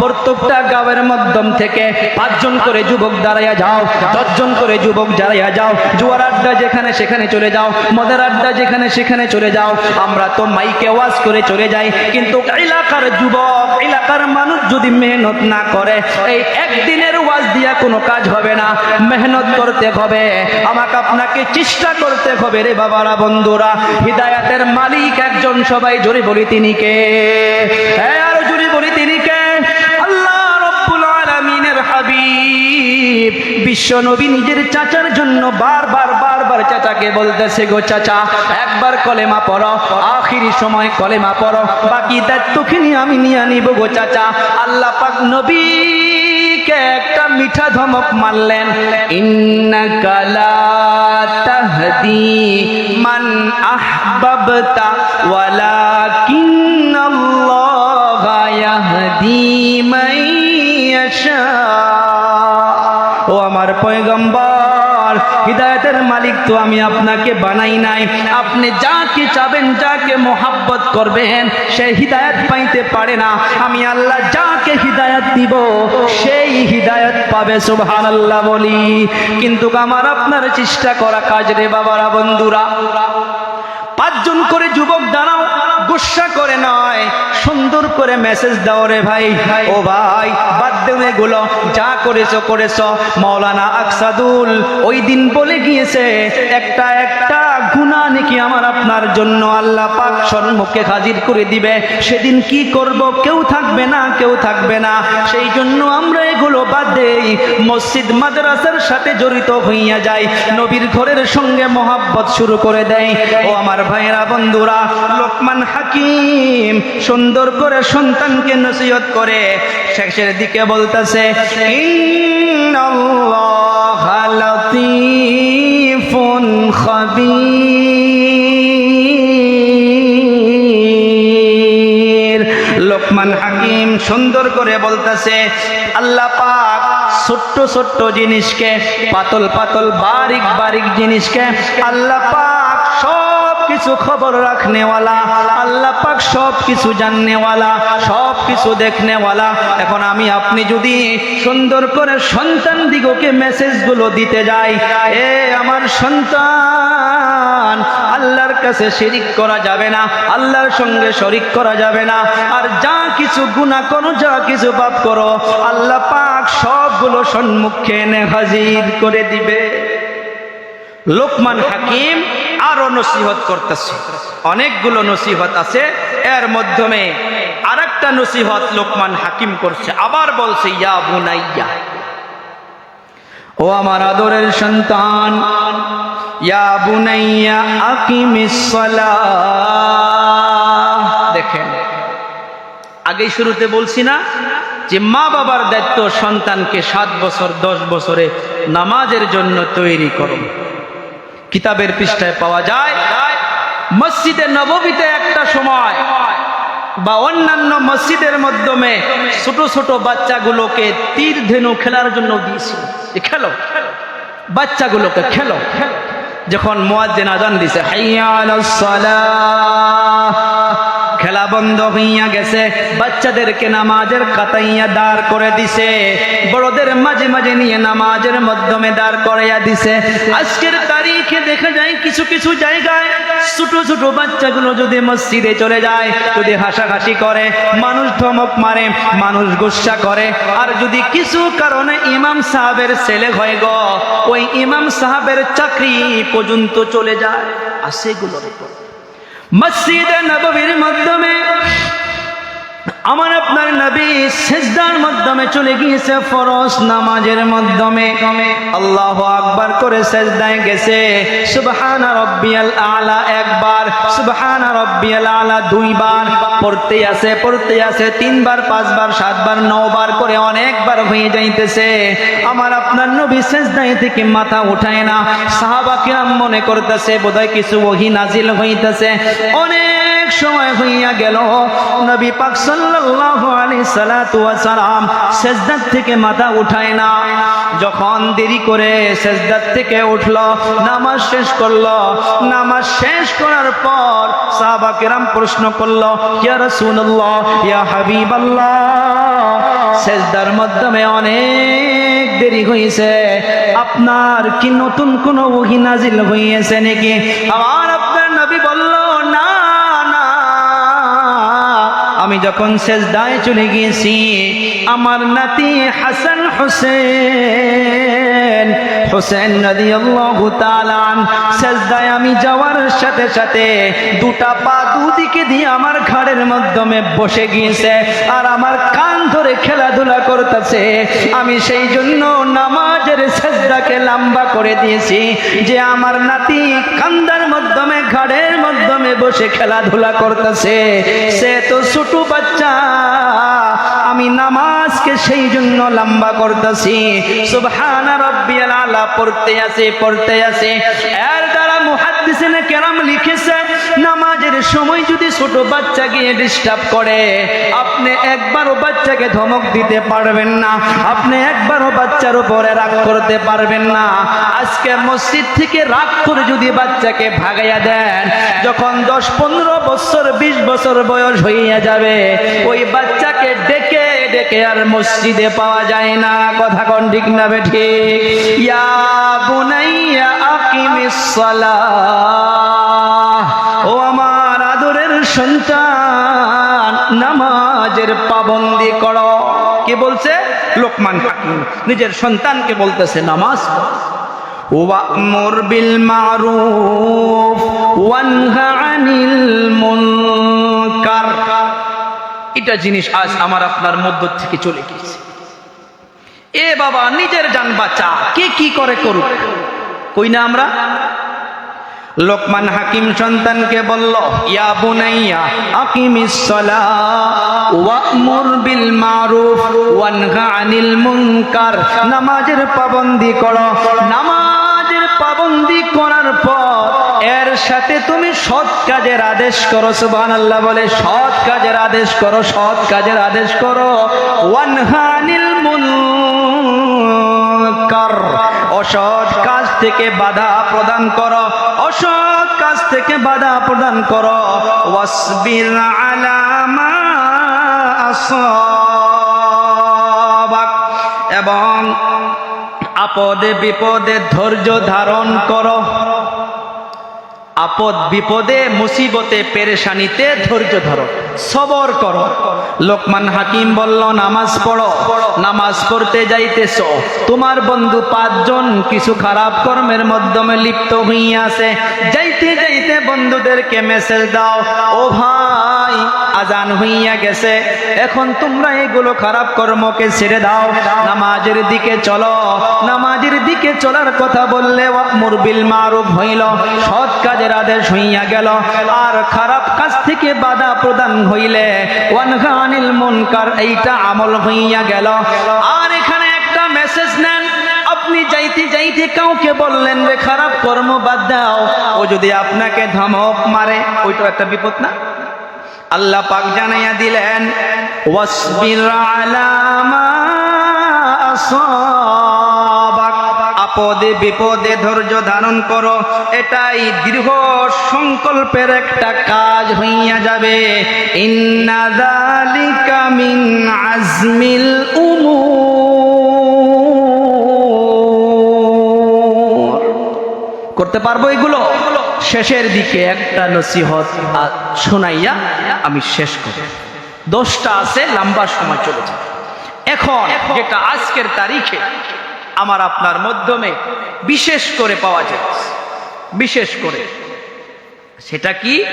প্রত্যেকটা গাঁয়ের মাধ্যম থেকে পাঁচজন করে যুবক দাঁড়াইয়া যাও, দশজন করে যুবক দাঁড়াইয়া যাও, জুয়ার আড্ডা যেখানে সেখানে চলে যাও, মদের আড্ডা যেখানে সেখানে চলে যাও, আমরা তো মাইকে ওয়াজ করে চলে যাই, কিন্তু এলাকার যুবক, এলাকার মানুষ যদি মেহনত না করে, এই একদিনের ওয়াজ দিয়া কোনো কাজ হবে না, মেহনত করতে হবে, আমাকে আপনাকে চেষ্টা করতে হবে রে বাবারা বন্ধুরা, হৃদায়াতের মালিক একজন সবাই জোরে বলি তিনি কে? হ্যাঁ বিশ্ব নবী নিজের চাচার জন্য বারবার বারবার চাচাকে বলতেছে গো চাচা, একবার কলেমা পড়ো, আখিরি সময় কলেমা পড়ো, বাকি দায়িত্বখানি আমি নিয়ে নিব গো চাচা। আল্লাহ পাক নবীকে একটা মিঠা ধমক মারলেন, ইন্নাকা তাহদি মান আহবাবতা ওয়ালাকিন্নাল্লাহা ইয়াহদি মান পয়গম্বর, হৃদায়তের মালিক তো আমি আপনাকে বানাই নাই। আপনি যাকে চাবেন, যাকে মোহাব্বত করবেন, সে হৃদায়ত পাইতে পারে না। আমি আল্লাহ যাকে হৃদায়ত দিব, সেই হৃদায়ত পাবে সুবহান আল্লাহ বলি। কিন্তু আমার আপনার চেষ্টা করা কাজ রে বাবারা, বন্ধুরা। পাঁচজন করে যুবক দাঁড়াও, গুসা করে নয়। সুন্দর করে মেসেজ দাও রে ভাই। ও ভাই, বাদ দেও এগুলো। যা করেছ করেছ। মৌলানা আকসাদুল ওই দিন বলে গিয়েছে, একটা একটা নাকি আমার আপনার জন্য আল্লাহ পাক সম্মুখে হাজির করে দিবে। সেদিন কি করব? কেউ থাকবে না, কেউ থাকবে না। সেই জন্য আমরা এগুলো বাদ দেই মসজিদ, মাদ্রাসার সাথে জড়িত হইয়া যাই। নবীর ঘরের সঙ্গে মহাব্বত শুরু করে দেয়। ও আমার ভাইয়েরা, বন্ধুরা, লোকমান হাকিম সুন্দর করে সন্তানকে নসিহত করে শেষের দিকে বলতেছে, ইন্নাল্লাহা লাতীফুন খাবীর। সুন্দর করে বলতেছে, আল্লাহ পাক ছোট্ট ছোট্ট জিনিসকে, পাতল পাতল বারিক বারিক জিনিসকে আল্লাহ পাক সব কিছু খবর রাখনেওয়ালা, আল্লাহ পাক সব কিছু জাননেওয়ালা সব কিছু দেখনেওয়ালা। এখন আমি, আপনি যদি সুন্দর করে সন্তান দিগকে মেসেজগুলো দিতে যাই, এ আমার সন্তান আল্লাহর কাছে শিরিক করা যাবে না, আল্লাহর সঙ্গে শরিক করা যাবে না। আর যা কিছু গুনাহ করো, যা কিছু পাপ করো, আল্লাহ পাক সবগুলো সম্মুখে এনে হাজির করে দিবে। লোকমান হাকিম আরও নসিহত করতেছে। অনেকগুলো নসিহত আছে। এর মাধ্যমে আরেকটা নসিহত লোকমান হাকিম করছে। আবার বলছে, ইয়া বুনাইয়া, ও আমার আদরের সন্তান ইয়া বুনাইয়া দেখেন, আগেই শুরুতে বলছি না যে মা বাবার দায়িত্ব সন্তানকে সাত বছর, দশ বছরে নামাজের জন্য তৈরি করো। কিতাবের পৃষ্ঠায় পাওয়া যায়, মসজিদে নববীতে একটা সময় বা অন্যান্য মসজিদের মাধ্যমে ছোট ছোট বাচ্চাগুলোকে তীর ধেনু খেলার জন্য দিয়েছিল। খেলো, বাচ্চাগুলোকে খেলো খেলো। যখন মোয়াজ্জেন আজান দিছে হাইয়া আলাস সালাহ। খেলা বন্ধ হইয়া গেছে। বাচ্চাদেরকে নামাজের কাতাইয়া দাঁড় করে দিছে। বড়দের মাঝে মাঝে নিয়ে নামাজের মাধ্যমে দাঁড় করাইয়া দিছে। আজকের তারিখে দেখা যায় কিছু কিছু জায়গায় ছোট ছোট বাচ্চাগুলো যদি মসজিদে চলে যায়, যদি হাসাহাসি করে, মানুষ ধমক মারে, মানুষ গুসা করে। আর যদি কিছু কারণে ইমাম সাহাবের ছেলে হয়ে গ, ওই ইমাম সাহাবের চাকরি পর্যন্ত চলে যায়। আর সেগুলোর উপর মসজিদে নবীর মাধ্যমে আমার আপনার নবী সেজদার মাধ্যমে চলে গিয়েছে ফরজ নামাজের মাধ্যমে। আল্লাহ আকবার করে সেজদায় গেছে। সুবহানা রব্বিয়াল আলা একবার, সুবহানা রব্বিয়াল আলা দুইবার। পড়তে আছে পড়তে আছে, তিনবার, পাঁচবার, সাতবার, নবার করে অনেকবার হয়ে যাইতেছে। আমার আপনার নবী সেজদায় থেকে মাথা উঠায় না। সাহাবা কিরাম মনে করতেছে, বোধহয় কিছু ওহি নাজিল হইতেছে। অনেক সময় হইয়া গেল। নবী পাক সাল্লাল্লাহু আলাইহি সাল্লাতু ওয়া সালাম সেজদার থেকে মাথা উঠায় না যখন দেরি করে সেজদার থেকে উঠল, নামাজ শেষ করল। নামাজ শেষ করার পর সাহাবা কিরাম প্রশ্ন করল, ইয়া রাসূলুল্লাহ, ইয়া হাবিবাল্লাহ, সেজদার মাধ্যমে অনেক দেরি হয়েছে আপনার কি নতুন কোনো ওহি নাজিল হইয়েছে নাকি? আমার যখন সেজদায় চলে গিয়েছি আমার নাতি হাসান হোসেন হোসেন রাদিয়াল্লাহু তাআলা সেজদায় আমি যাওয়ার সাথে সাথে দুটা পা দুদিকে দিয়ে আমার ঘাড়ের মাধ্যমে বসে গিয়েছে আর আমার কান ধরে খেলাধুলা করতেছে। আমি সেই জন্য নামাজের সেজদাকে লম্বা করে দিয়েছি যে আমার নাতি কান্দার মাধ্যমে, ঘাড়ের মাধ্যমে বসে খেলাধুলা করতেছে। সে তো ছোট বাচ্চা আমি নামাজকে সেই জন্য লম্বা করতেছি। সুবহানা রাব্বিয়াল আলা, পড়তে আছে পড়তে আছে। এর দ্বারা মুহাদ্দিসিনে কেরাম লিখেছে, নামাজের সময় যদি ছোট বাচ্চা গিয়ে ডিস্টার্ব করে, আপনি একবারও বাচ্চাকে ধমক দিতে পারবেন না, আপনি একবারও বাচ্চার উপরে রাগ করতে পারবেন না। আজকে মসজিদ থেকে রাগ করে যদি বাচ্চাকে ভাগাইয়া দেন, যখন দশ পনেরো বছর, বিশ বছর বয়স হইয়া যাবে, ওই বাচ্চাকে ডেকে আর মসজিদে পাওয়া যায় না। কথা কোন ঠিক না বেঠি ইয়া বুনাইয়া আকিমিস ও আমার আদরের সন্তান, নামাজের পাবন্দি করো। কে বলছে? লোকমান হাকিম। নিজের সন্তানকে বলতেছে, নামাজ। ওয়ামুর বিল মারুফ, ওয়ানহা আনিল এটা জিনিস আজ আমার আপনার মধ্য থেকে চলে গেছে এ বাবা, নিজের জান বাঁচা, কে কি করে করুক? কই না আমরা? লোকমান হাকিম সন্তানকে বলল, ইয়া বুনাইয়া, আকিমিস সালাহ ওয়ামুর বিল মারুফ, ওয়ানহা আনিল মুনকার, নামাজের পাবন্দি করো নামাজের পাবন্দি করার পর এর সাথে তুমি সৎ কাজের আদেশ করো, সুবহানাল্লাহ বলে, সৎ কাজের আদেশ করো, সৎ কাজের আদেশ করো। ওয়ানহা আনিল মুনকার, অসৎ কাজ থেকে বাধা প্রদান করো, অসৎ কাজ থেকে বাধা প্রদান করো। ওয়াসবির আলামা আসাবাক আপদে বিপদে ধৈর্য ধারণ করো। আপদ বিপদে মুসিবতে পেরেশানিতে ধৈর্য ধরো। সবর করো। লোকমান হাকিম বলল, নামাজ পড়ো। নামাজ পড়তে যাইতেছ। তোমার বন্ধু পাঁচজন কিছু খারাপ কর্মের মাধ্যমে লিপ্ত হইয়াছে। যাইতে যাইতে বন্ধুদেরকে মেসেজ দাও, ও ভাই আজান হইয়া গেছে। এখন তোমরা এগুলো খারাপ কর্মকে ছেড়ে দাও। নামাজের দিকে চলো। নামাজের দিকে চলার কথা বললে মুরবিল মারুফ হইল। সৎ কাজের আদেশ হইয়া গেল। আর খারাপ কাজ থেকে বাধা প্রদান হইলে ওয়ানখানিল মুনকার, এইটা আমল হইয়া গেল। আর এখানে একটা মেসেজ নেন। আপনি যাইতে যাইতে কাউকে বললেন রে খারাপ কর্ম বাদ দাও। ও যদি আপনাকে ধমক মারে ওইটা একটা বিপদ না? আল্লাহ পাক জানাইয়া দিলেন আপদে বিপদে ধৈর্য ধারণ করো, এটাই দীর্ঘ সংকল্পের একটা কাজ হইয়া যাবে। আজমিল উমুর। করতে পারব এগুলো? শেষের দিকে একটা নসিহত শোনাইয়া আমি শেষ করি। দশটা আছে, লম্বা সময় চলে যায়। এখন যেটা আজকের তারিখে আমার আপনার মাধ্যমে বিশেষ করে পাওয়া যায়। বিশেষ করে। সেটা কি?